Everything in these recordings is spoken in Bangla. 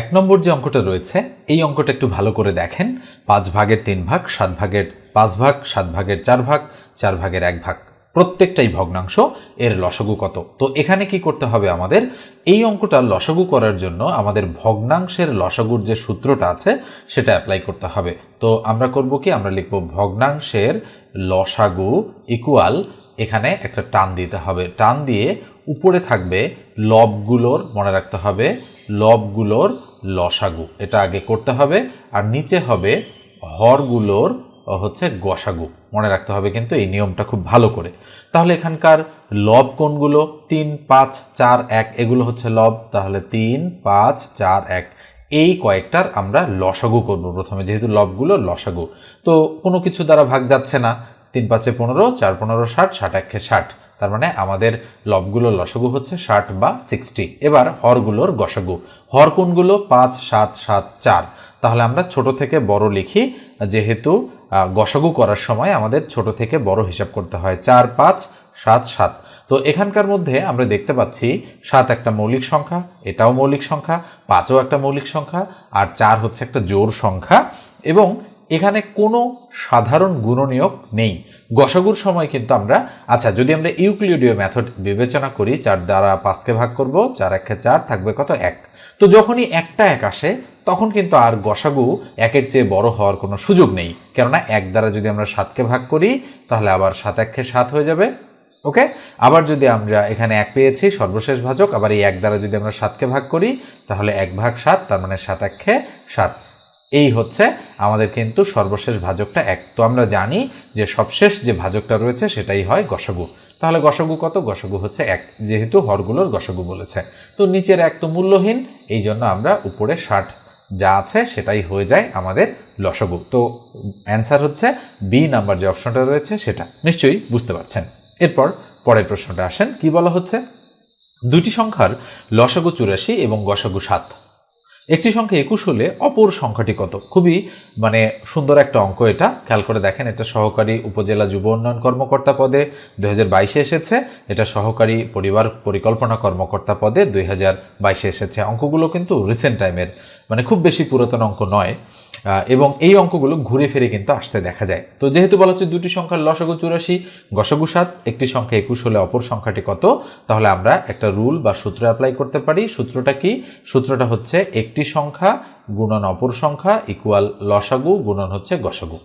এক নম্বর যে অঙ্কটা রয়েছে, এই অঙ্কটা একটু ভালো করে দেখেন। পাঁচ ভাগের তিন ভাগ, সাত ভাগের পাঁচ ভাগ, সাত ভাগের চার ভাগ, চার ভাগের এক ভাগ। প্রত্যেকটাই ভগ্নাংশ, এর লসগু কত? তো এখানে কি করতে হবে আমাদের? এই অঙ্কটা লসগু করার জন্য আমাদের ভগ্নাংশের লসগুর যে সূত্রটা আছে, সেটা অ্যাপ্লাই করতে হবে। তো আমরা করব কি? আমরা লিখব ভগ্নাংশের লসাগু ইকুয়াল এখানে একটা টান দিতে হবে। টান দিয়ে উপরে থাকবে, লবগুলোর মনে রাখতে হবে লবগুলোর লসাগু। এটা আগে করতে হবে, আর নিচে হবে হরগুলোর হচ্ছে গসাগু। মনে রাখতে হবে কিন্তু এই নিয়মটা খুব ভালো করে। তাহলে এখানকার লব কোনগুলো? তিন, পাঁচ, চার, এক, এগুলো হচ্ছে লব। তাহলে তিন, পাঁচ, চার, এক, এই কয়েকটার আমরা লসাগু করব প্রথমে, যেহেতু লবগুলো লসাগু। তো কোনো কিছু দ্বারা ভাগ যাচ্ছে না। তিন, পাঁচে পনেরো, চার, পনেরো, ষাট ষাট, একে ষাট। তার মানে আমাদের লবগুলোর লসগু হচ্ছে ষাট বা সিক্সটি। এবার হরগুলোর গসাগু। হর কোনগুলো? পাঁচ, সাত সাত, চার। তাহলে আমরা ছোট থেকে বড় লিখি, যেহেতু গসাগু করার সময় আমাদের ছোট থেকে বড় হিসাব করতে হয়। চার, পাঁচ, সাত সাত। তো এখানকার মধ্যে আমরা দেখতে পাচ্ছি, সাত একটা মৌলিক সংখ্যা, এটাও মৌলিক সংখ্যা, পাঁচও একটা মৌলিক সংখ্যা, আর চার হচ্ছে একটা জোর সংখ্যা। এবং এখানে কোনো সাধারণ গুণনীয়ক নেই। গসাগুর সময় কিন্তু আমরা আচ্ছা যদি আমরা ইউক্লিডীয় মেথড বিবেচনা করি, চার দ্বারা পাঁচকে ভাগ করব, চার একে চার থাকবে কত? এক। তো যখনই একটা এক আসে, তখন কিন্তু আর গসাগু একের চেয়ে বড় হওয়ার কোনো সুযোগ নেই। কেননা এক দ্বারা যদি আমরা সাতকে ভাগ করি, তাহলে আবার সাত একে সাত হয়ে যাবে। ওকে? আবার যদি আমরা এখানে এক পেয়েছি, সর্বশেষ ভাজক, আবার এই এক দ্বারা যদি আমরা সাতকে ভাগ করি, তাহলে এক ভাগ সাত, তার মানে সাত একে সাত। এই হচ্ছে আমাদের কিন্তু সর্বশেষ ভাজকটা এক। তো আমরা জানি যে সবশেষ যে ভাজকটা রয়েছে সেটাই হয় গসগু। তাহলে গসগু কত? গসগু হচ্ছে এক, যেহেতু হরগুলোর গসগু বলেছে। তো নিচের এক তো মূল্যহীন, এই জন্য আমরা উপরে ষাট যা আছে সেটাই হয়ে যায় আমাদের লসগু। তো অ্যান্সার হচ্ছে বি নাম্বার যে অপশনটা রয়েছে সেটা। নিশ্চয়ই বুঝতে পারছেন। এরপর পরের প্রশ্নটা আসেন। কি বলা হচ্ছে? দুটি সংখ্যার লসাগু চুরাশি এবং গসাগু সাত। একটি সংখ্যা একুশ হলে অপর সংখ্যাটি কত? খুবই মানে সুন্দর একটা অঙ্ক এটা। খেয়াল করে দেখেন, এটা সহকারী উপজেলা যুব উন্নয়ন কর্মকর্তা পদে দুই এসেছে। এটা সহকারী পরিবার পরিকল্পনা কর্মকর্তা পদে দুই এসেছে। অঙ্কগুলো কিন্তু রিসেন্ট টাইমের মানে খুব বেশি পুরাতন অঙ্ক নয় এবং এই অঙ্কগুলো ঘুরে ফিরে কিন্তু আসতে দেখা যায়। তো যেহেতু বলা হচ্ছে দুটি সংখ্যার লসাগু চুরাশি, গসাগু সাত, একটি সংখ্যা একুশ হলে অপর সংখ্যাটি কত, তাহলে আমরা একটা রুল বা সূত্র অ্যাপ্লাই করতে পারি। সূত্রটা কি? সূত্রটা হচ্ছে একটি সংখ্যা গুণন অপর সংখ্যা ইকুয়াল লসাগু, গুণন হচ্ছে গসাগু।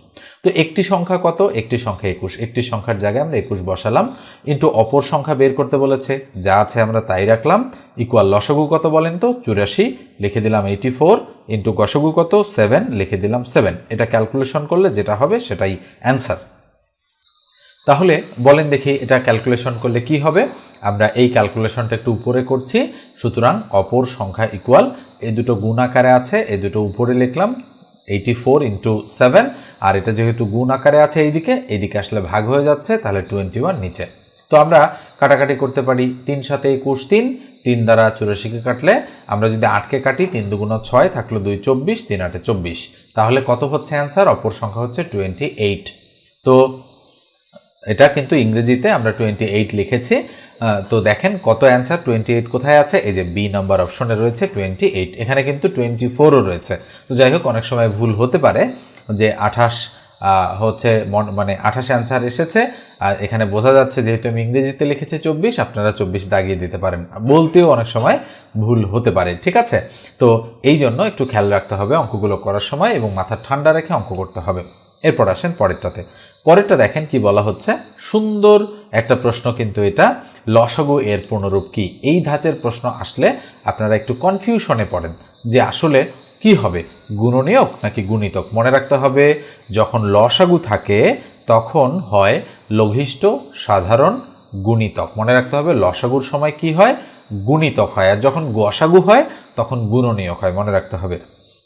তো একটি সংখ্যা কত? একটি সংখ্যা একুশ। একটি সংখ্যার জায়গায় আমরা একুশ বসালাম। ইন্টু অপর সংখ্যা বের করতে বলেছে। যা আছে আমরা তাই রাখলাম। ইকুয়াল লসাগু কত বলেন তো? চুরাশি। লিখে দিলাম এইটি ফোর ইন্টু গসাগু কত? সেভেন লিখে দিলাম সেভেন এটা ক্যালকুলেশন করলে যেটা হবে সেটাই অ্যান্সার তাহলে বলেন দেখি এটা ক্যালকুলেশন করলে কি হবে? আমরা এই ক্যালকুলেশনটা একটু উপরে করছি। সুতরাং অপর সংখ্যা ইকুয়াল এই দুটো গুণ আকারে আছে, এই দুটো উপরে লিখলাম এইটি ফোর ইন্টু সেভেন আর এটা যেহেতু গুণ আকারে আছে এইদিকে এইদিকে আসলে ভাগ হয়ে যাচ্ছে, তাহলে টোয়েন্টি ওয়ান নিচে। তো আমরা কাটাকাটি করতে পারি তিন সাথে একুশ তিন তিন দ্বারা চুরাশিকে কাটলে আমরা যদি আটকে কাটি তিন দুগুণ ছয় থাকল দুই চব্বিশ, তিন আটে চব্বিশ। তাহলে কত হচ্ছে অ্যান্সার অপর সংখ্যা হচ্ছে টোয়েন্টি এইট তো এটা কিন্তু ইংরেজিতে আমরা টোয়েন্টি এইট লিখেছি তো দেখেন কত অ্যান্সার টোয়েন্টি এইট কোথায় আছে? এই যে বি নাম্বার অপশনে রয়েছে টোয়েন্টি এইট এখানে কিন্তু টোয়েন্টি ফোরও রয়েছে। তো যাই হোক, অনেক সময় ভুল হতে পারে যে আঠাশ হচ্ছে মানে আঠাশ অ্যান্সার এসেছে, আর এখানে বোঝা যাচ্ছে যেহেতু আমি ইংরেজিতে লিখেছি চব্বিশ, আপনারা চব্বিশ দাগিয়ে দিতে পারেন। বলতেও অনেক সময় ভুল হতে পারে, ঠিক আছে? তো এই জন্য একটু খেয়াল রাখতে হবে অঙ্কগুলো করার সময় এবং মাথা ঠান্ডা রেখে অঙ্ক করতে হবে। এরপর আসেন পরেরটাতে। পরেরটা দেখেন কি বলা হচ্ছে? সুন্দর একটা প্রশ্ন কিন্তু এটা। লসগু এর পূর্ণরূপ কি? এই ধাঁচের প্রশ্ন আসলে আপনারা একটু কনফিউশনে পড়েন যে আসলে কি হবে? গুণনীয়ক নাকি গুণিতক? মনে রাখতে হবে, যখন লসাগু থাকে, তখন হয় লঘিষ্ঠ, সাধারণ, গুণিতক। মনে রাখতে হবে, লসাগুর সময় কি হয়? গুণিতক হয়। আর যখন গসাগু হয়, তখন গুণনীয়ক হয়। মনে রাখতে হবে।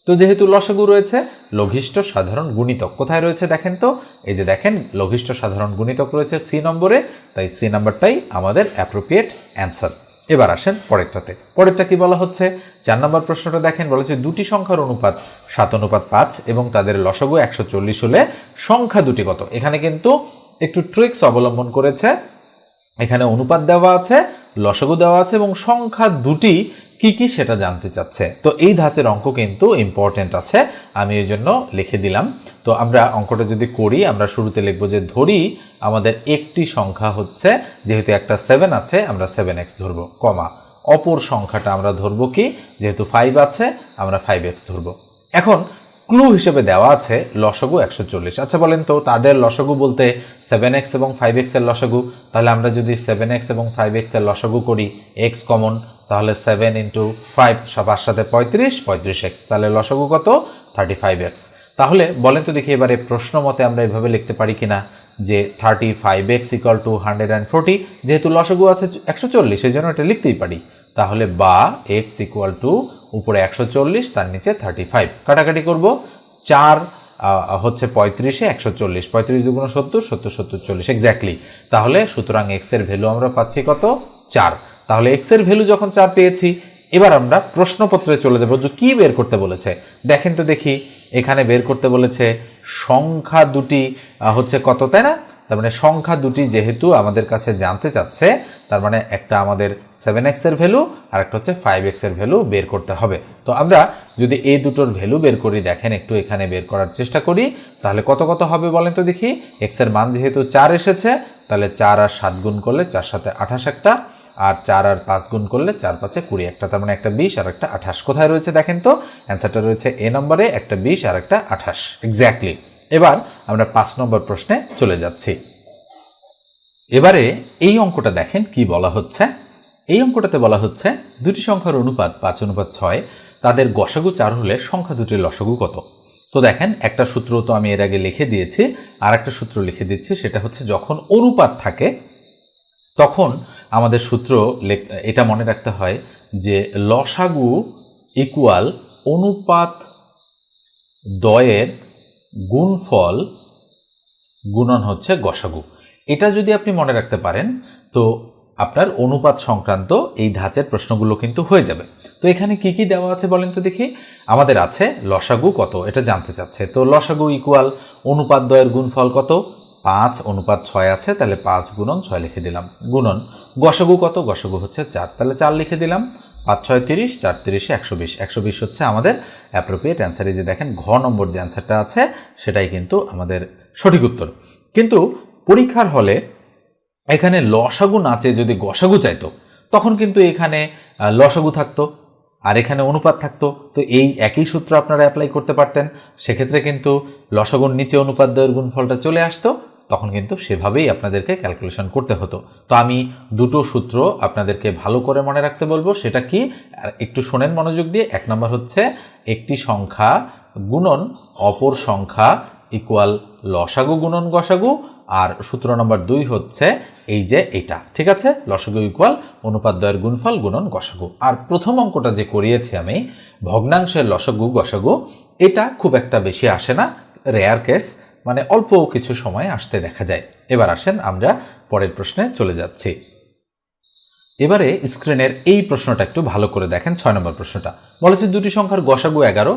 তো যেহেতু লসাগু রয়েছে, লঘিষ্ঠ সাধারণ গুণিতক কোথায় রয়েছে দেখেন তো? এই যে দেখেন, লঘিষ্ঠ সাধারণ গুণিতক রয়েছে সি নম্বরে, তাই সি নাম্বারটাই আমাদের অ্যাপ্রোপ্রিয়েট অ্যান্সার এবার আসেন পরেরটাতে। পরেরটা কি বলা হচ্ছে? চার নম্বর প্রশ্নটা দেখেন, বলা হচ্ছে দুটি সংখ্যার অনুপাত সাত অনুপাত পাঁচ এবং তাদের লসগু একশো চল্লিশ হলে সংখ্যা দুটি কত? এখানে কিন্তু একটু ট্রিক্স অবলম্বন করেছে। এখানে অনুপাত দেওয়া আছে, লসাগু দেওয়া আছে এবং সংখ্যা দুটি কি কি সেটা জানতে চাচ্ছে? তো এই ধাঁচের অঙ্ক কিন্তু ইম্পর্টেন্ট আছে। আমি এই জন্য লিখে দিলাম। তো আমরা অঙ্কটা যদি করি, আমরা শুরুতে লিখব যে ধরি, আমাদের একটি সংখ্যা হচ্ছে, যেহেতু একটা সেভেন আছে, আমরা সেভেন এক্স ধরবো, কমা। অপর সংখ্যাটা আমরা ধরবো কি? যেহেতু ফাইভ আছে, আমরা ফাইভ এক্স ধরবো। এখন ক্লু হিসেবে দেওয়া আছে লসগু একশো চল্লিশ। আচ্ছা বলেন তো, তাদের লসগু বলতে সেভেন এক্স এবং ফাইভ এক্সের লসগু? তাহলে আমরা যদি সেভেন এক্স এবং ফাইভ এক্সের লসগু করি এক্স কমন তাহলে সেভেন ইন্টু ফাইভ সবার সাথে পঁয়ত্রিশ পঁয়ত্রিশ এক্স তাহলে লসগু কত? থার্টি ফাইভ এক্স তাহলে বলেন তো দেখি এবারে প্রশ্ন মতে আমরা এভাবে লিখতে পারি কিনা যে thirty five x equal to hundred and forty যেহেতু লসগু আছে একশো চল্লিশ, সেই জন্য এটা লিখতেই পারি। তাহলে বা এক্স ইকুয়াল টু উপরে একশো চল্লিশ, তার নিচে থার্টি ফাইভ কাটাকাটি করব। চার হচ্ছে পঁয়ত্রিশে একশো চল্লিশ, পঁয়ত্রিশ দুগুণ সত্তর সত্তর সত্তর চল্লিশ। এক্স্যাক্টলি তাহলে সুতরাং এক্সের ভ্যালু আমরা পাচ্ছি কত? চার। তাহলে এক্সের ভ্যালু যখন চার পেয়েছি, এবার আমরা প্রশ্নপত্রে চলে যাব যে কি বের করতে বলেছে। দেখেন তো দেখি, এখানে বের করতে বলেছে সংখ্যা দুটি হচ্ছে কত, তাই না? তার মানে সংখ্যা দুটি যেহেতু আমাদের কাছে জানতে চাচ্ছে, তার মানে একটা আমাদের সেভেন এক্সের ভ্যালু আর একটা হচ্ছে ফাইভ এক্সের ভ্যালু বের করতে হবে। তো আমরা যদি এই দুটোর ভ্যালু বের করি, দেখেন একটু এখানে বের করার চেষ্টা করি, তাহলে কত কত হবে বলেন তো দেখি? এক্সের মান যেহেতু চার এসেছে, তাহলে চার আর সাত গুণ করলে চার সাথে আঠাশ একটা আর চার আর পাঁচ গুণ করলে চার পাঁচে কুড়ি, একটা তার মানে একটা বিশ আর একটা আঠাশ। কোথায় রয়েছে দেখেন তো? অ্যান্সারটা রয়েছে এ নম্বরে, একটা বিশ আর একটা আঠাশ। এক্স্যাক্টলি এবার আমরা পাঁচ নম্বর প্রশ্নে চলে যাচ্ছি। এবারে এই অঙ্কটা দেখেন কি বলা হচ্ছে? এই অঙ্কটাতে বলা হচ্ছে দুটি সংখ্যার অনুপাত পাঁচ, অনুপাত ছয়, তাদের গসাগু চার হলে সংখ্যা দুটির লসাগু কত? তো দেখেন, একটা সূত্র তো আমি এর আগে লিখে দিয়েছি আর একটা সূত্র লিখে দিচ্ছি, সেটা হচ্ছে যখন অনুপাত থাকে তখন আমাদের সূত্র এটা মনে রাখতে হয় যে লসাগু ইকুয়াল অনুপাত দয়ের গুণফল গুণন হচ্ছে গসাগু। এটা যদি আপনি মনে রাখতে পারেন, তো আপনার অনুপাত সংক্রান্ত এই ধাঁচের প্রশ্নগুলো কিন্তু হয়ে যাবে। তো এখানে কি কি দেওয়া আছে বলেন তো দেখি? আমাদের আছে লসাগু কত? এটা জানতে চাচ্ছে। তো লসাগু ইকুয়াল অনুপাত দয়ের গুণফল কত? পাঁচ অনুপাত ছয় আছে, তাহলে পাঁচ গুণন ছয় লিখে দিলাম। গুণন, গসাগু কত? গসাগু হচ্ছে চার। তাহলে চার লিখে দিলাম। পাঁচ, ছয়, তিরিশ, চার, তিরিশে একশো বিশ। একশো বিশ হচ্ছে আমাদের অ্যাপ্রোপ্রিয়েট অ্যান্সার এই যে দেখেন, ঘ নম্বর যে অ্যান্সারটা আছে, সেটাই কিন্তু আমাদের সঠিক উত্তর। কিন্তু পরীক্ষার হলে এখানে লসাগু নাচে যদি গসাগু চাইতো, তখন কিন্তু এখানে লসাগু থাকতো আর এখানে অনুপাত থাকতো। তো এই একই সূত্র আপনারা অ্যাপ্লাই করতে পারতেন। সেক্ষেত্রে কিন্তু লসাগুর নিচে অনুপাত দয়ের গুণফলটা চলে আসতো। তখন কিন্তু সেভাবেই আপনাদেরকে ক্যালকুলেশন করতে হতো। তো আমি দুটো সূত্র আপনাদেরকে ভালো করে মনে রাখতে বলব। সেটা কি? একটু শোনেন মনোযোগ দিয়ে। এক নম্বর হচ্ছে, একটি সংখ্যা গুণন অপর সংখ্যা ইকুয়াল লসাগু গুণন গসাগু। আর সূত্র নম্বর দুই হচ্ছে, এই যে এটা। ঠিক আছে? লসাগু ইকুয়াল অনুপাত দয়ের গুণফল গুণন গসাগু। আর প্রথম অঙ্কটা যে করিয়েছি আমি, ভগ্নাংশের লসাগু গসাগু, এটা খুব একটা বেশি আসে না। রেয়ার কেস মানে অল্প কিছু সময় আসতে দেখা যায়। এবার আসেন আমরা পরের প্রশ্নে চলে যাচ্ছি। এবারে স্ক্রিনের এই প্রশ্নটা একটু ভালো করে দেখেন, ছয় নম্বর প্রশ্নটা। বলেছে দুটি সংখ্যার গসাগু এগারো,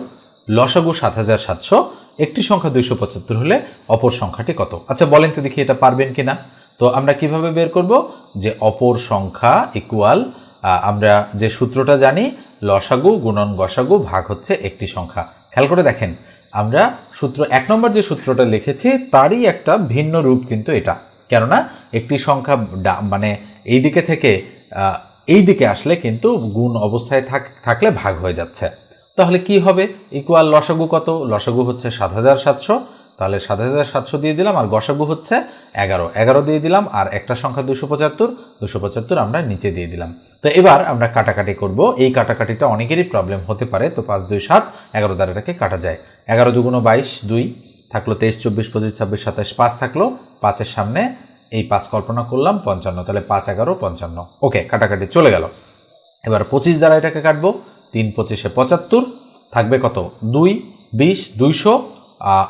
লসাগু সাত হাজার সাতশো, একটি সংখ্যা দুইশো পঁচাত্তর হলে অপর সংখ্যাটি কত? আচ্ছা বলেন তো দেখি এটা পারবেন কিনা। তো আমরা কীভাবে বের করব? যে অপর সংখ্যা ইকুয়াল আমরা যে সূত্রটা জানি, লসাগু গুণন গসাগু ভাগ হচ্ছে একটি সংখ্যা। খেয়াল করে দেখেন আমরা সূত্র, এক নম্বর যে সূত্রটা লিখেছি, তারই একটা ভিন্ন রূপ কিন্তু এটা। কেননা, একটি সংখ্যা মানে এই দিকে থেকে এই দিকে আসলে কিন্তু গুণ অবস্থায় থাক- থাকলে ভাগ হয়ে যাচ্ছে। তাহলে কি হবে? ইকুয়াল লসাগু কত? লসাগু হচ্ছে সাত হাজার সাতশো। তাহলে সাত হাজার সাতশো দিয়ে দিলাম, আর গসাগু হচ্ছে এগারো। এগারো দিয়ে দিলাম, আর একটা সংখ্যা দুশো পঁচাত্তর দুশো পঁচাত্তর আমরা নিচে দিয়ে দিলাম। তো এবার আমরা কাটাকাটি করব। এই কাটাকাটিটা অনেকেরই প্রবলেম হতে পারে, তো পাঁচ, দুই, সাত, এগারো দ্বারাটাকে কাটা যায়। এগারো দুগুণ বাইশ, দুই, থাকল তেইশ, চব্বিশ, পঁচিশ, ছাব্বিশ, সাতাশ, পাঁচ থাকল পাঁচের সামনে। এই পাঁচ কল্পনা করলাম, পঞ্চান্ন, তাহলে পাঁচ, এগারো, পঞ্চান্ন। ওকে, কাটাকাটি চলে গেল। এবার পঁচিশ দ্বারা এটাকে কাটবো, তিন, পঁচিশে পঁচাত্তর, থাকবে কত? দুই, বিশ, দুইশো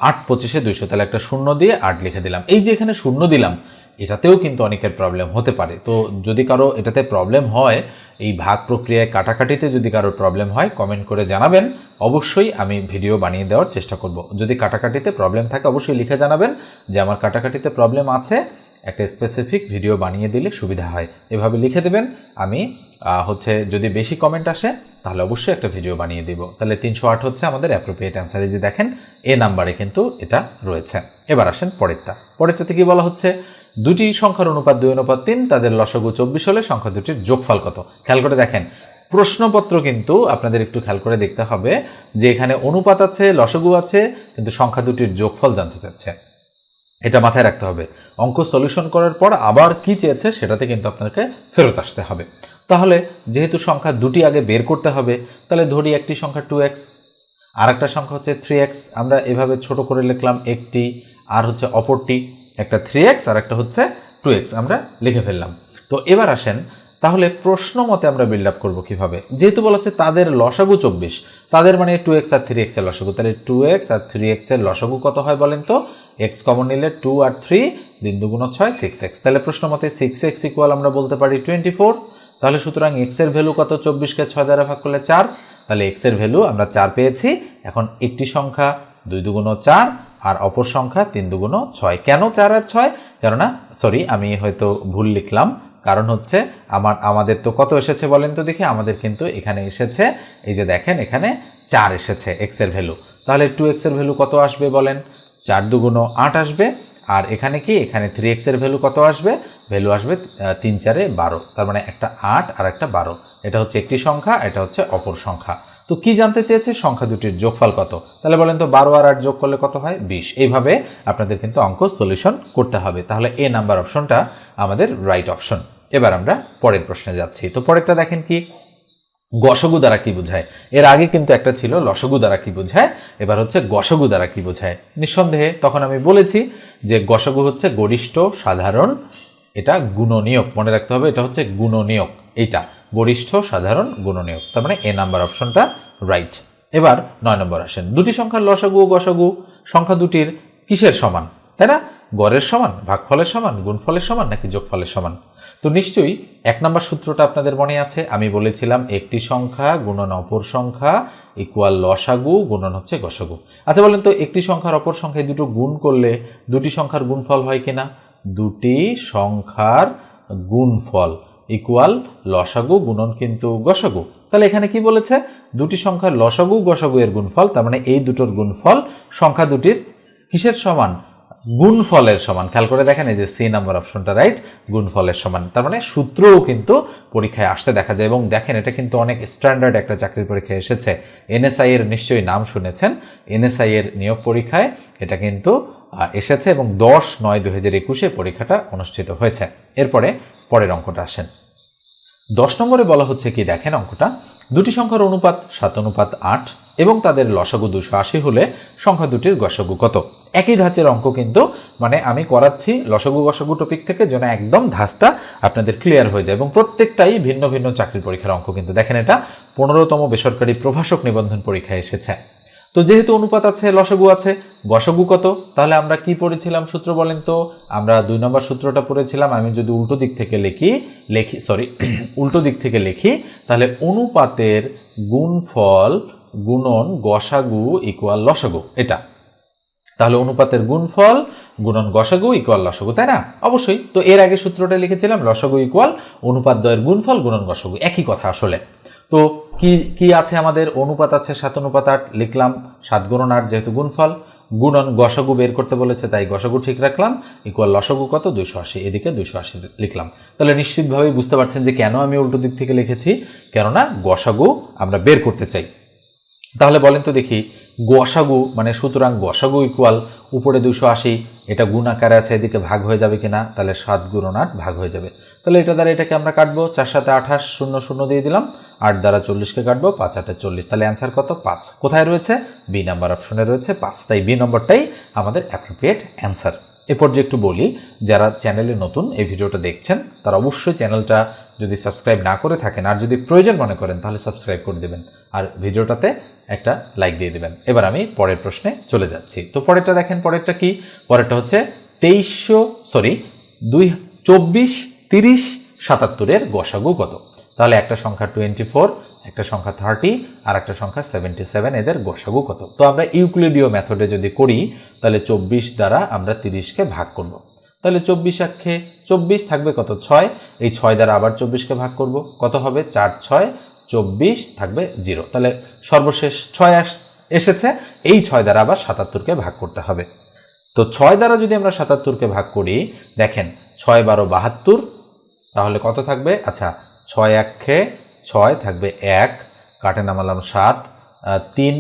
আট পঁচিশে দুইশো, তাহলে একটা শূন্য দিয়ে আট লিখে দিলাম। এই যে এখানে শূন্য দিলাম, এটাতেও কিন্তু অনেকের প্রবলেম হতে পারে। তো যদি কারও এটাতে প্রবলেম হয়, এই ভাগ প্রক্রিয়ায় কাটাকাটিতে যদি কারোর প্রবলেম হয় কমেন্ট করে জানাবেন। অবশ্যই আমি ভিডিও বানিয়ে দেওয়ার চেষ্টা করব। যদি কাটাকাটিতে প্রবলেম থাকে, অবশ্যই লিখে জানাবেন যে আমার কাটাকাটিতে প্রবলেম আছে, একটা স্পেসিফিক ভিডিও বানিয়ে দিলে সুবিধা হয়। এভাবে লিখে দেবেন। আমি হচ্ছে যদি বেশি কমেন্ট আসে তাহলে অবশ্যই একটা ভিডিও বানিয়ে দিব। তাহলে তিনশো আট হচ্ছে আমাদের অ্যাপ্রোপ্রিয়েট অ্যান্সার যে দেখেন, এ নাম্বারে কিন্তু এটা রয়েছে। এবার আসেন পরেরটা। পরেরটাতে কি বলা হচ্ছে? দুটি সংখ্যার অনুপাত দুই, অনুপাত তিন, তাদের লসগু চব্বিশ হলে সংখ্যা দুটির যোগফল কত? খেয়াল করে দেখেন, প্রশ্নপত্র কিন্তু আপনাদের একটু খেয়াল করে দেখতে হবে যে এখানে অনুপাত আছে, লসগু আছে, কিন্তু সংখ্যা দুটির যোগফল জানতে চাচ্ছে। এটা মাথায় রাখতে হবে। অঙ্ক সলিউশন করার পর আবার কি চেয়েছে সেটাতে কিন্তু আপনাকে ফেরত আসতে হবে। তাহলে যেহেতু সংখ্যা দুটি আগে বের করতে হবে, তাহলে ধরি একটি সংখ্যা টু এক্স আর একটা সংখ্যা হচ্ছে থ্রি এক্স আমরা এভাবে ছোট করে লিখলাম একটি, আর হচ্ছে অপরটি, একটা থ্রি এক্স আর একটা হচ্ছে টু এক্স আমরা লিখে ফেললাম। তো এবার আসেন, তাহলে প্রশ্ন মতে আমরা বিল্ড আপ করব কীভাবে? যেহেতু বলা হচ্ছে তাদের লসাগু চব্বিশ, তাদের মানে টু এক্স আর থ্রি এক্সের লসাগু, তাহলে টু এক্স আর থ্রি এক্সের লসাগু কত হয় বলেন তো? এক্স কমন নিলে টু আর থ্রি দিন দুগুণ ছয় সিক্স এক্স তাহলে প্রশ্ন মতে সিক্স এক্স ইকুয়াল আমরা বলতে পারি টোয়েন্টি ফোর তাহলে সুতরাং এক্সের ভ্যালু কত? চব্বিশকে ছয় দ্বারা ভাগ করলে চার। তাহলে এক্সের ভ্যালু আমরা চার পেয়েছি। এখন একটি সংখ্যা, দুই দুগুণ চার, আর অপর সংখ্যা তিন দুগুণ ছয়। কেন চার আর ছয়? কেননা সরি আমি হয়তো ভুল লিখলাম। কারণ হচ্ছে, আমার, আমাদের তো কত এসেছে বলেন তো দেখি? আমাদের কিন্তু এখানে এসেছে, এই যে দেখেন এখানে চার এসেছে এক্সের ভ্যালু তাহলে টু এক্সের ভ্যালু কত আসবে বলেন? চার দুগুণ আট আসবে। আর এখানে কি? এখানে থ্রি এক্সের ভ্যালু কত আসবে? ভ্যালু আসবে তিন চারে বারো। তার মানে একটা আট আর একটা বারো। এটা হচ্ছে একটি সংখ্যা, এটা হচ্ছে অপর সংখ্যা। তো কি জানতে চেয়েছে? সংখ্যা দুটির যোগফল কত? তাহলে বলেন তো, বারো আর আট যোগ করলে কত হয়? বিশ। এইভাবে আপনাদের কিন্তু অঙ্ক সলিউশন করতে হবে। তাহলে এ নাম্বার অপশনটা আমাদের রাইট অপশন এবার আমরা পরের প্রশ্নে যাচ্ছি। তো পরেরটা দেখেন কি? গসগু দ্বারা কি বোঝায়? এর আগে কিন্তু একটা ছিল লসগু দ্বারা কি বোঝায়? এবার হচ্ছে গসগু দ্বারা কি বোঝায়? নিঃসন্দেহে তখন আমি বলেছি যে গসগু হচ্ছে গরিষ্ঠ, সাধারণ, এটা গুণনীয়ক, মনে রাখতে হবে, এটা হচ্ছে গুণনীয়ক, এইটা, গরিষ্ঠ, সাধারণ, গুণনীয়ক, তার মানে এ নাম্বার অপশনটা রাইট এবার নয় নম্বর আসেন, দুটি সংখ্যার লসগু ও গসগু, সংখ্যা দুটির কিসের সমান? তাই না? গড়ের সমান, ভাগফলের সমান, গুণফলের সমান, নাকি যোগফলের সমান? তো নিশ্চয়ই এক নম্বর সূত্রটা আপনাদের মনে আছে। আমি বলেছিলাম একটি সংখ্যা গুণন অপর সংখ্যা ইকুয়াল লসাগু, গুণন হচ্ছে গসাগু। আচ্ছা বলেন তো একটি সংখ্যার অপর সংখ্যায় দুটো গুণ করলে দুটি সংখ্যার গুণফল হয় কিনা? দুটি সংখ্যার গুণফল ইকুয়াল লসাগু, গুণন কিন্তু গসাগু। তাহলে এখানে কি বলেছে? দুটি সংখ্যার লসাগু গসাগু এর গুণফল, তার মানে এই দুটোর গুণফল সংখ্যা দুটির কিসের সমান? গুণফলের সমান। খেয়াল করে দেখেন এই যে সি নাম্বার অপশনটা রাইট গুণফলের সমান। তার মানে সূত্রও কিন্তু পরীক্ষায় আসতে দেখা যায় এবং দেখেন এটা কিন্তু অনেক স্ট্যান্ডার্ড একটা চাকরির পরীক্ষায় এসেছে। এনএসআই এর নিশ্চয়ই নাম শুনেছেন। এনএসআই এর নিয়োগ পরীক্ষায় এটা কিন্তু এসেছে এবং দশ নয় দু হাজার একুশে পরীক্ষাটা অনুষ্ঠিত হয়েছে। এরপরে পরের অঙ্কটা আসেন। দশ নম্বরে বলা হচ্ছে কি, দেখেন অঙ্কটা। দুটি সংখ্যার অনুপাত সাত, অনুপাত আট এবং তাদের লসাগু দুশো আশি হলে সংখ্যা দুটির গসাগু কত? একই ধাঁচের অঙ্ক কিন্তু মানে আমি করাচ্ছি লসগু গসাগু টপিক থেকে যেন একদম ধাঁচটা আপনাদের ক্লিয়ার হয়ে যায়। এবং প্রত্যেকটাই ভিন্ন ভিন্ন চাকরির পরীক্ষার অঙ্ক কিন্তু। দেখেন এটা পনেরোতম বেসরকারি প্রভাষক নিবন্ধন পরীক্ষায় এসেছে। তো যেহেতু অনুপাত আছে, লসগু আছে, গসগু কত? তাহলে আমরা কি পড়েছিলাম সূত্র বলেন তো? আমরা দুই নম্বর সূত্রটা পড়েছিলাম, আমি যদি উল্টো দিক থেকে লিখি, লেখি সরি উল্টো দিক থেকে লিখি, তাহলে অনুপাতের গুণফল গুণন গসাগু ইকুয়াল লসগু, এটা। তাহলে অনুপাতের গুণফল, গুণন গসাগু ইকুয়াল লসগু, তাই না? অবশ্যই। তো এর আগে সূত্রটা লিখেছিলাম, লসগু ইকুয়াল অনুপাত দ্বয়ের গুণফল, গুণন গসাগু, একই কথা আসলে। তো কি কি আছে আমাদের? অনুপাত আছে সাত, অনুপাত আট, লিখলাম সাত গুণন আট যেহেতু গুণফল, গুণন গসাগু বের করতে বলেছে, তাই গসাগু ঠিক রাখলাম ইকুয়াল লসগু কত? দুইশো আশি, এদিকে দুইশো আশি লিখলাম। তাহলে নিশ্চিতভাবেই বুঝতে পারছেন যে কেন আমি উল্টো দিক থেকে লিখেছি, কেননা গসাগু আমরা বের করতে চাই। তাহলে বলেন তো দেখি গসাগু মানে সুতরাং গসাগু ইকুয়াল উপরে দুশো আশি, এটা গুণ আকারে আছে, এদিকে ভাগ হয়ে যাবে কিনা, তাহলে সাত গুণ আট ভাগ হয়ে যাবে। তাহলে এটা দ্বারা এটাকে আমরা কাটবো, চার সাথে আঠাশ, শূন্য শূন্য দিয়ে দিলাম, আট দ্বারা চল্লিশকে কাটবো, পাঁচ আটে চল্লিশ, তাহলে অ্যান্সার কত? পাঁচ। কোথায় রয়েছে? বি নাম্বার অপশনে রয়েছে, পাঁচ। তাই বি নম্বরটাই আমাদের অ্যাপ্রোপ্রিয়েট অ্যান্সার এরপর যে একটু বলি, যারা চ্যানেলে নতুন এই ভিডিওটা দেখছেন, তারা অবশ্যই চ্যানেলটা যদি সাবস্ক্রাইব না করে থাকেন আর যদি প্রয়োজন মনে করেন, তাহলে সাবস্ক্রাইব করে দেবেন। আর ভিডিওটাতে একটা লাইক দিয়ে দেবেন। এবার আমি পরের প্রশ্নে চলে যাচ্ছি। তো পরেরটা দেখেন, পরেরটা কি? পরেরটা হচ্ছে তেইশশো সরি দুই, চব্বিশ, তিরিশ, সাতাত্তরের গসাগু কত? তাহলে একটা সংখ্যা টোয়েন্টি ফোর একটা সংখ্যা থার্টি আর একটা সংখ্যা সেভেন্টি সেভেন এদের গোসাগু কত? তো আমরা ইউক্লিডীয় মেথডে যদি করি, তাহলে চব্বিশ দ্বারা আমরা তিরিশকে ভাগ করব। তাহলে চব্বিশ আক্ষে চব্বিশ থাকবে কত? ছয়। এই ছয় দ্বারা আবার চব্বিশকে ভাগ করব। কত হবে? চার, ছয়। চব্বিশ থাকবে জিরো তাহলে সর্বশেষ ছয় আস, এসেছে। এই ছয় দ্বারা আবার সাতাত্তরকে ভাগ করতে হবে। তো ছয় দ্বারা যদি আমরা সাতাত্তরকে ভাগ করি, দেখেন, ছয় বারো বাহাত্তর, তাহলে কত থাকবে? আচ্ছা ছয় একে ছয় থাকবে এক কাটে নামালাম সাত তিন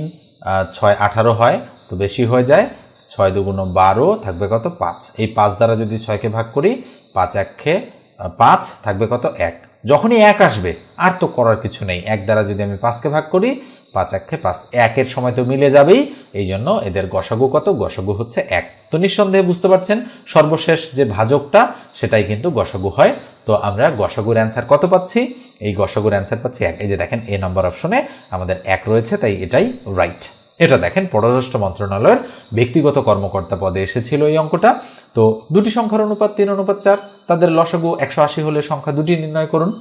ছয় আঠারো হয় তো বেশি হয়ে যায় ছয় দুগুণ বারো থাকবে কত? পাঁচ। এই পাঁচ দ্বারা যদি ছয়কে ভাগ করি পাঁচ একে আহ, পাঁচ থাকবে কত? এক। যখনই এক আসবে আর তো করার কিছু নেই। এক দ্বারা যদি আমি পাঁচকে ভাগ করি পাঁচ একে পাঁচ। একের সময় তো মিলে যাবেই এই জন্য এদের গসাগু কত? গসাগু হচ্ছে এক। তো নিঃসন্দেহে বুঝতে পারছেন সর্বশেষ যে ভাজকটা সেটাই কিন্তু গসাগু হয়। তো আমরা গসাগুর অ্যান্সার কত পাচ্ছি? এই গসাগুর অ্যান্সার পাচ্ছি এক। এই যে দেখেন, এ নম্বর অপশনে আমাদের এক রয়েছে, তাই এটাই রাইট এটা দেখেন, পররাষ্ট্র মন্ত্রণালয়ের ব্যক্তিগত কর্মকর্তা পদে এসেছিল এই অঙ্কটা। তো দুটি সংখ্যার অনুপাত, তিন অনুপাত, চার। তাদের লসাগু একশো আশি হলে সংখ্যা দুটি নির্ণয় করুন।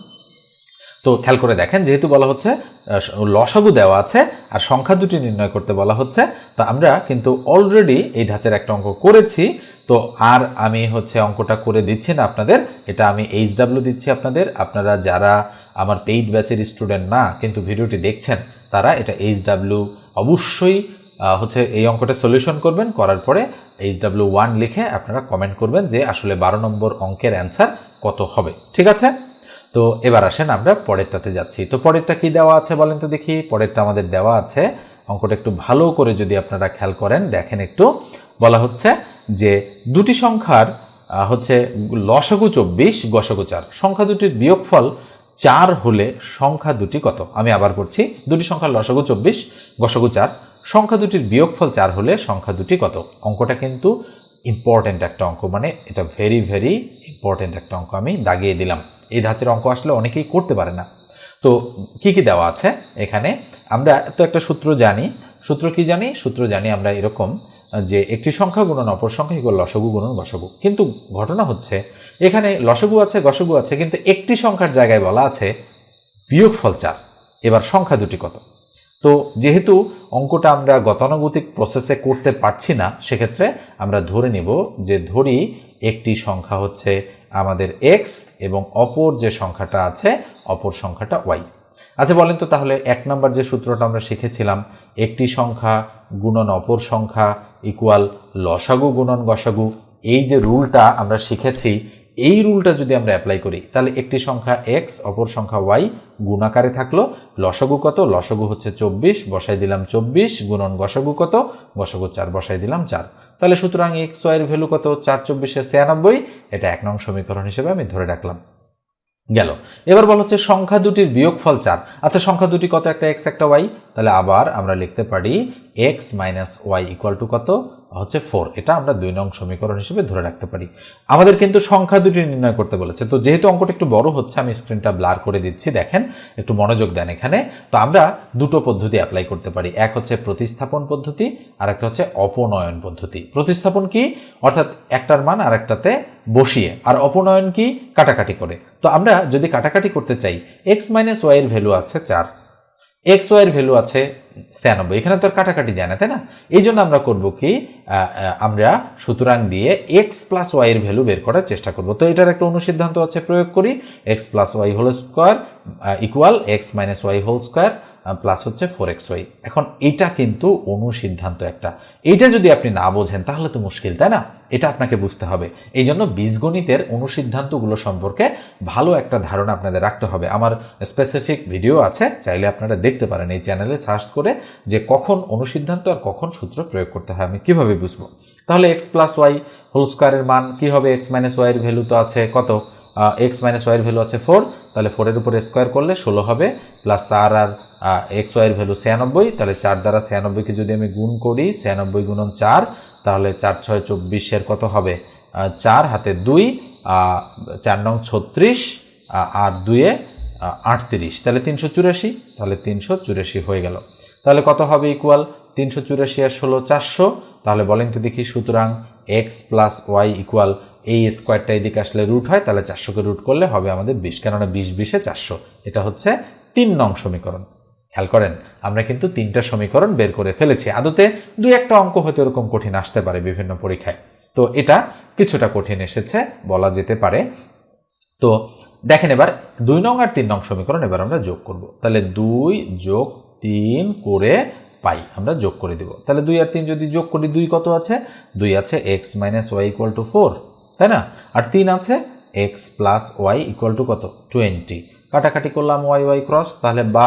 তো খেয়াল করে দেখেন, যেহেতু বলা হচ্ছে লসাগু দেওয়া আছে আর সংখ্যা দুটি নির্ণয় করতে বলা হচ্ছে, তো আমরা কিন্তু অলরেডি এই ধাঁচের একটা অঙ্ক করেছি। তো আর আমি হচ্ছে অঙ্কটা করে দিচ্ছি না আপনাদের, এটা আমি এইচ ডাব্লিউ দিচ্ছি আপনাদের। আপনারা যারা আমার পেইড ব্যাচের স্টুডেন্ট না, কিন্তু ভিডিওটি দেখছেন, তারা এটা এইচ ডাব্লিউ অবশ্যই হচ্ছে এই অঙ্কটা সলিউশন করবেন। করার পরে এইচ ডাব্লিউ ওয়ান লিখে আপনারা কমেন্ট করবেন যে আসলে বারো নম্বর অঙ্কের অ্যান্সার কত হবে। ঠিক আছে? তো এবার আসেন আমরা পরেরটাতে যাচ্ছি। তো পরেরটা কি দেওয়া আছে বলেন তো দেখি? পরেরটা আমাদের দেওয়া আছে। অঙ্কটা একটু ভালো করে যদি আপনারা খেয়াল করেন, দেখেন একটু। বলা হচ্ছে যে দুটি সংখ্যার হচ্ছে লসাগু চব্বিশ, গসাগু চার। সংখ্যা দুটির বিয়োগফল চার হলে সংখ্যা দুটি কত? আমি আবার করছি। দুটি সংখ্যার লসাগু চব্বিশ, গসাগু চার। সংখ্যা দুটির বিয়োগফল চার হলে সংখ্যা দুটি কত? অঙ্কটা কিন্তু ইম্পর্ট্যান্ট একটা অঙ্ক। মানে এটা ভেরি ভেরি ইম্পর্ট্যান্ট একটা অঙ্ক। আমি দাগিয়ে দিলাম। এই ধাঁচের অঙ্ক আসলে অনেকেই করতে পারে না। তো কি কি দেওয়া আছে এখানে? আমরা তো একটা সূত্র জানি। সূত্র কি জানি? সূত্র জানি আমরা এরকম যে একটি সংখ্যা গুণন অপর সংখ্যা ইকুয়াল লসগু গুণন গসগু। কিন্তু ঘটনা হচ্ছে, এখানে লসগু আছে, গসগু আছে, কিন্তু একটি সংখ্যার জায়গায় বলা আছে বিয়োগফল চার। এবার সংখ্যা দুটি কত? তো যেহেতু অঙ্কটা আমরা গতানুগতিক প্রসেসে করতে পারছি না, সেক্ষেত্রে আমরা ধরে নিব যে ধরি একটি সংখ্যা হচ্ছে আমাদের এক্স এবং অপর যে সংখ্যাটা আছে, অপর সংখ্যাটা ওয়াই আচ্ছা বলেন তো তাহলে এক নম্বর যে সূত্রটা আমরা শিখেছিলাম, একটি সংখ্যা গুণন অপর সংখ্যা ইকুয়াল লসাগু গুণন গসাগু, এই যে রুলটা আমরা শিখেছি, এই রুলটা যদি আমরা অ্যাপ্লাই করি, তাহলে একটি সংখ্যা এক্স অপর সংখ্যা ওয়াই গুণাকারে থাকল, লসগু কত? লসগু হচ্ছে চব্বিশ বসাই দিলাম চব্বিশ, গুণন গসাগু কত? গসাগু চার বসাই দিলাম চার। তাহলে সুতরাং এক্স ওয়াইয়ের ভ্যালু কত? চার চব্বিশে ছিয়ানব্বই। এটা এক নং সমীকরণ হিসেবে আমি ধরে রাখলাম। গেল। এবার বলা হচ্ছে সংখ্যা দুটির বিয়োগফল চার। আচ্ছা সংখ্যা দুটি কত? একটা এক্স একটা ওয়াই তাহলে আবার আমরা লিখতে পারি x minus y equal to কত? হচ্ছে ফোর এটা আমরা দুই নং সমীকরণ হিসেবে ধরে রাখতে পারি। আমাদের কিন্তু সংখ্যা দুটি নির্ণয় করতে বলেছে। তো যেহেতু অঙ্কটা একটু বড় হচ্ছে, আমি স্ক্রিনটা ব্লার করে দিচ্ছি, দেখেন, একটু মনোযোগ দেন এখানে। তো আমরা দুটো পদ্ধতি অ্যাপ্লাই করতে পারি। এক হচ্ছে প্রতিস্থাপন পদ্ধতি আর একটা হচ্ছে অপনয়ন পদ্ধতি। প্রতিস্থাপন কি? অর্থাৎ একটার মান আর একটাতে বসিয়ে। আর অপনয়ন কি? কাটাকাটি করে। তো আমরা যদি কাটাকাটি করতে চাই এক্স মাইনাস ওয়াইয়ের ভ্যালু আছে চার। এক্স ওয়াইয়ের ভ্যালু আছে ছিয়ানব্বই। এখানে তো আর কাটাকাটি যায় না, তাই না? এই জন্য আমরা করব কি আমরা সুতরাং দিয়ে এক্স প্লাস ওয়াইয়ের ভ্যালু বের করার চেষ্টা করব। তো এটার একটা অনুসিদ্ধান্ত আছে, প্রয়োগ করি। X plus y whole square equal x minus y whole square plus হচ্ছে ফোর এক্স ওয়াই এখন এটা কিন্তু অনুসিদ্ধান্ত একটা। এইটা যদি আপনি না বোঝেন, তাহলে তো মুশকিল, তাই না? এটা আপনাকে বুঝতে হবে। এই জন্য বীজগণিতের অনুসিদ্ধান্তগুলো সম্পর্কে ভালো একটা ধারণা আপনাদের রাখতে হবে। আমার স্পেসিফিক ভিডিও আছে, চাইলে আপনারা দেখতে পারেন। এই চ্যানেলে সার্চ করে যে কখন অনুসিদ্ধান্ত আর কখন সূত্র প্রয়োগ করতে হয়, আমি কীভাবে বুঝব? তাহলে এক্স প্লাস ওয়াই হোল স্কোয়ারের মান কী হবে? এক্স মাইনাস ওয়াইয়ের ভ্যালু তো আছে, কত? এক্স মাইনাস ওয়াইয়ের ভ্যালু আছে ফোর তাহলে ফোরের উপরে স্কোয়ার করলে ষোলো হবে প্লাস চার আর এক্স ওয়াইয়ের ভ্যালু ছিয়ানব্বই, তাহলে চার দ্বারা ছিয়ানব্বইকে যদি আমি গুণ করি, ছিয়ানব্বই গুণন চার, তাহলে চার, ছয় চব্বিশের কত হবে? চার হাতে দুই চার নং ছত্রিশ আর দুয়ে আটত্রিশ, তাহলে তিনশো চুরাশি, তাহলে তিনশো চুরাশি হয়ে গেল। তাহলে কত হবে ইকুয়াল তিনশো চুরাশি আর ষোলো, চারশো, তাহলে বলেন তো দেখি সুতরাং এক্স প্লাস ওয়াই ইকুয়াল এই স্কোয়ারটা এদিকে আসলে রুট হয়, তাহলে চারশোকে রুট করলে হবে আমাদের বিশ, কেননা বিশ বিশে চারশো। এটা হচ্ছে তিন নং সমীকরণ। খেয়াল করেন, আমরা কিন্তু তিনটা সমীকরণ বের করে ফেলেছি। আদতে দুই একটা অঙ্ক হয়তো এরকম কঠিন আসতে পারে বিভিন্ন পরীক্ষায়। তো এটা কিছুটা কঠিন এসেছে, বলা যেতে পারে। তো দেখেন এবার, দুই নং আর তিন নং সমীকরণ এবার আমরা যোগ করব। তাহলে দুই যোগ তিন করে পাই, আমরা যোগ করে দিব। তাহলে দুই আর তিন যদি যোগ করি, দুই কত আছে? দুই আছে x minus y equal to four তাই না? আর তিন আছে x plus y equal to কত? টোয়েন্টি কাটাকাটি করলাম ওয়াই ওয়াই ক্রস তাহলে বা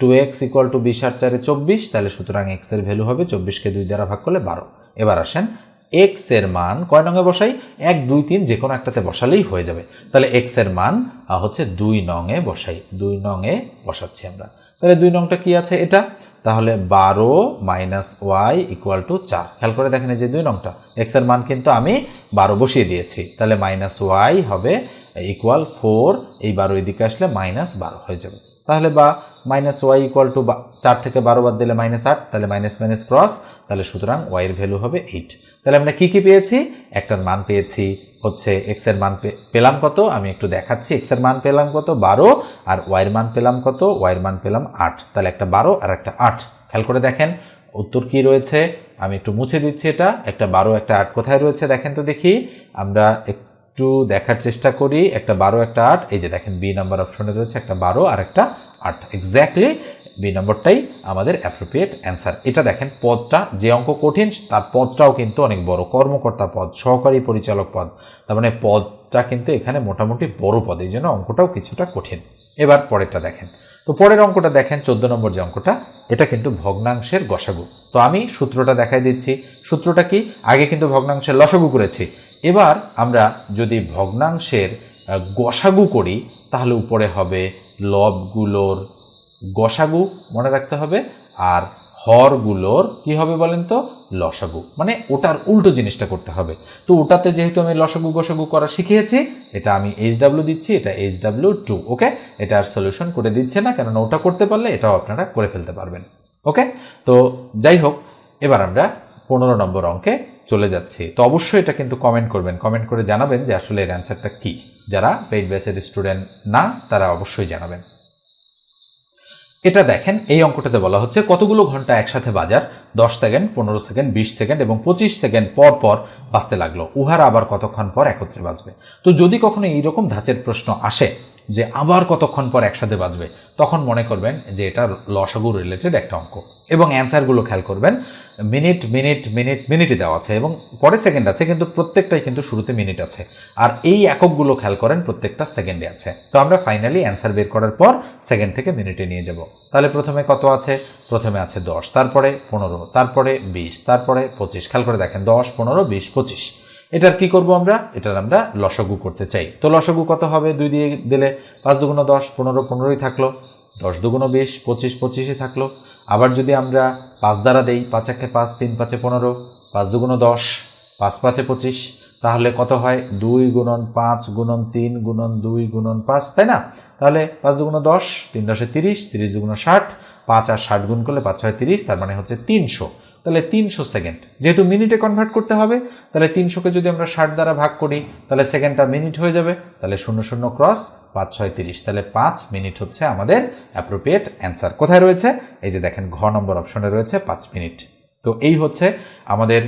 টু এক্স ইকুয়াল টু বিশ আর চারে চব্বিশ, তাহলে সুতরাং এক্সের ভ্যালু হবে চব্বিশকে দুই দ্বারা ভাগ করলে বারো। এবার আসেন এক্সের মান কয় নঙে বসাই? এক, দুই, তিন, যে কোনো একটাতে বসালেই হয়ে যাবে। তাহলে এক্সের মান হচ্ছে দুই নঙে বসাই। দুই নঙে বসাচ্ছি আমরা। তাহলে দুই নংটা কি আছে? এটা তাহলে বারো মাইনাস ওয়াই ইকুয়াল টু চার। খেয়াল করে দেখেন এই যে দুই নংটা। এক্সের মান কিন্তু আমি বারো বসিয়ে দিয়েছি। তাহলে মাইনাস ওয়াই হবে ইকুয়াল ফোর। এই বারো এদিকে আসলে মাইনাস বারো হয়ে যাবে। তাহলে বা মাইনাস ওয়াই ইকুয়াল টু চার থেকে বারো বাদ দিলে মাইনাস আট, তাহলে মাইনাস মাইনাস ক্রস তাহলে সুতরাং ওয়াই এর ভ্যালু হবে এইট তাহলে আমরা কি কি পেয়েছি? একটার মান পেয়েছি হচ্ছে এক্সের মান পেলাম কত? আমি একটু দেখাচ্ছি এক্সের মান পেলাম কত? বারো, আর ওয়াই এর মান পেলাম কত? ওয়াই এর মান পেলাম আট। তাহলে একটা বারো আর একটা আট। খেয়াল করে দেখেন, উত্তর কি রয়েছে? আমি একটু মুছে দিচ্ছি এটা। একটা বারো, একটা আট কোথায় রয়েছে? দেখেন তো দেখি। আমরা একটু দেখার চেষ্টা করি। একটা বারো, একটা আট। এই যে দেখেন বি নাম্বার অপশনে রয়েছে একটা বারো আর একটা আট। এক্স্যাক্টলি বি নম্বরটাই আমাদের অ্যাপ্রোপ্রিয়েট অ্যান্সার এটা দেখেন, পদটা যে অঙ্ক কঠিন, তার পদটাও কিন্তু অনেক বড়। কর্মকর্তা পদ, সহকারী পরিচালক পদ। তার মানে পদটা কিন্তু এখানে মোটামুটি বড় পদ। এই জন্য অঙ্কটাও কিছুটা কঠিন। এবার পরেরটা দেখেন। তো পরের অঙ্কটা দেখেন, চোদ্দ নম্বর যে অঙ্কটা, এটা কিন্তু ভগ্নাংশের গসাগু। তো আমি সূত্রটা দেখাই দিচ্ছি। সূত্রটা কি? আগে কিন্তু ভগ্নাংশের লসাগু করেছি। এবার আমরা যদি ভগ্নাংশের গসাগু করি, তাহলে উপরে হবে লবগুলোর গসাগু মনে রাখতে হবে, আর হরগুলোর কি হবে বলেন তো? লসাগু। মানে ওটার উল্টো জিনিসটা করতে হবে। তো ওটাতে যেহেতু আমি লসাগু গসাগু করা শিখিয়েছি, এটা আমি এইচ ডাব্লিউ দিচ্ছি, এটা এইচ ডাব্লিউ টু ওকে এটা আর সলিউশন করে দিচ্ছে না, কেননা ওটা করতে পারলে এটাও আপনারা করে ফেলতে পারবেন ওকে তো যাই হোক, এবার আমরা পনেরো নম্বর অঙ্কে চলে যাচ্ছি। তো অবশ্যই এটা কিন্তু কমেন্ট করবেন। কমেন্ট করে জানাবেন যে আসলে এর অ্যান্সারটা কী। যারা পেইড ব্যাচের স্টুডেন্ট না, তারা অবশ্যই জানাবেন। এটা দেখেন, এই অঙ্কটাতে বলা হচ্ছে কতগুলো ঘণ্টা একসাথে বাজার, দশ সেকেন্ড, পনেরো সেকেন্ড, বিশ সেকেন্ড এবং পঁচিশ সেকেন্ড পর পর বাঁচতে লাগল। উহারা আবার কতক্ষণ পর একত্রে বাঁচবে? তো যদি কখনো এইরকম ধাঁচের প্রশ্ন আসে যে আবার কতক্ষণ পর একসাথে বাজবে, তখন মনে করবেন যে এটা লসাগু রিলেটেড একটা অঙ্ক। এবং অ্যান্সারগুলো খেয়াল করবেন মিনিট মিনিট মিনিট মিনিটে দেওয়া আছে এবং পরে সেকেন্ড আছে, কিন্তু প্রত্যেকটাই কিন্তু শুরুতে মিনিট আছে। আর এই এককগুলো খেয়াল করেন, প্রত্যেকটা সেকেন্ডে আছে। তো আমরা ফাইনালি অ্যান্সার বের করার পর সেকেন্ড থেকে মিনিটে নিয়ে যাব। তাহলে প্রথমে কত আছে? প্রথমে আছে দশ, তারপরে পনেরো, তারপরে বিশ, তারপরে পঁচিশ। খেয়াল করে দেখেন, দশ, পনেরো, বিশ, পঁচিশ। এটার কি করব আমরা? এটার আমরা লসগু করতে চাই। তো লসগু কত হবে? দুই দিয়ে দিলে পাঁচ দুগুণ দশ, পনেরো, পনেরোই থাকল। দশ দুগুণ বিশ, পঁচিশ পঁচিশে থাকল। আবার যদি আমরা পাঁচ দ্বারা দেই, পাঁচ একে পাঁচ, তিন পাঁচে পনেরো, পাঁচ দুগুণ দশ, পাঁচ পাঁচে পঁচিশ, তাহলে কত হয়? দুই গুণন পাঁচ গুণন তিন গুণন দুই গুণন পাঁচ, তাই না? তাহলে পাঁচ দুগুণ দশ, তিন দশে তিরিশ তিরিশ দুগুণ ষাট, পাঁচ আর ষাট গুণ করলে পাঁচ ছয় তিরিশ, তার মানে হচ্ছে তিনশো। তাহলে তিনশো সেকেন্ড। যেহেতু মিনিটে কনভার্ট করতে হবে, তাহলে তিনশোকে যদি আমরা ষাট দ্বারা ভাগ করি, তাহলে সেকেন্ডটা মিনিট হয়ে যাবে। তাহলে শূন্য শূন্য ক্রস পাঁচ ছয় তিরিশ। তাহলে পাঁচ মিনিট হচ্ছে আমাদের অ্যাপ্রোপ্রিয়েট অ্যান্সার কোথায় রয়েছে? এই যে দেখেন, ঘ নম্বর অপশনে রয়েছে পাঁচ মিনিট। তো এই হচ্ছে আমাদের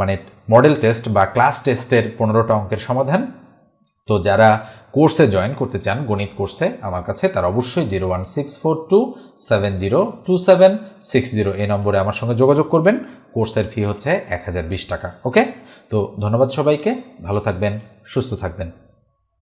মানে মডেল টেস্ট বা ক্লাস টেস্টের পনেরোটা অঙ্কের সমাধান। তো যারা কোর্সে জয়েন করতে চান, গণিত কোর্সে, আমার কাছে, তারা অবশ্যই zero one six four two seven zero two seven six zero এই নম্বরে আমার সঙ্গে যোগাযোগ করবেন। কোর্সের ফি হচ্ছে এক হাজার বিশ টাকা, ওকে? তো ধন্যবাদ সবাইকে, ভালো থাকবেন, সুস্থ থাকবেন।